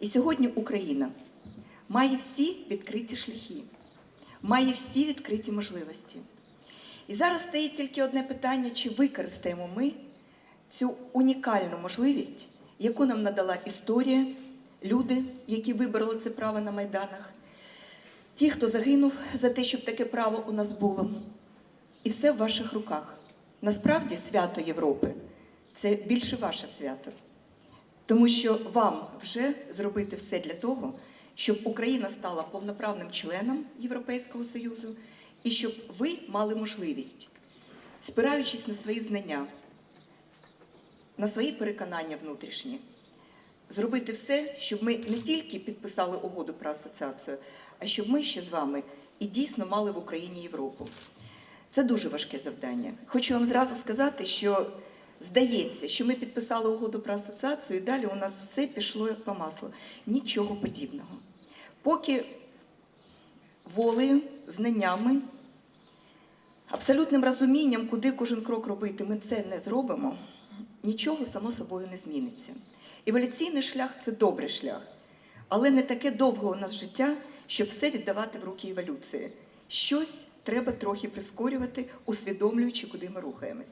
І сьогодні Україна має всі відкриті шляхи, має всі відкриті можливості. І зараз стоїть тільки одне питання: чи використаємо ми цю унікальну можливість, яку нам надала історія, люди, які вибороли це право на майданах, ті, хто загинув за те, щоб таке право у нас було. І все в ваших руках. Насправді свято Європи це більше ваше свято. Тому що вам вже зробити все для того, щоб Україна стала повноправним членом Європейського Союзу, і щоб ви мали можливість, спираючись на свої знання, на свої переконання внутрішні, зробити все, щоб ми не тільки підписали угоду про асоціацію, а щоб ми ще з вами і дійсно мали в Україні Європу. Це дуже важке завдання. Хочу вам зразу сказати, що здається, що ми підписали угоду про асоціацію, і далі у нас все пішло як по маслу. Нічого подібного. Поки волею, знаннями, абсолютним розумінням, куди кожен крок робити, ми це не зробимо, нічого само собою не зміниться. Еволюційний шлях це добрий шлях, але не таке довге у нас життя, щоб все віддавати в руки еволюції. Щось треба трохи прискорювати, усвідомлюючи, куди ми рухаємось.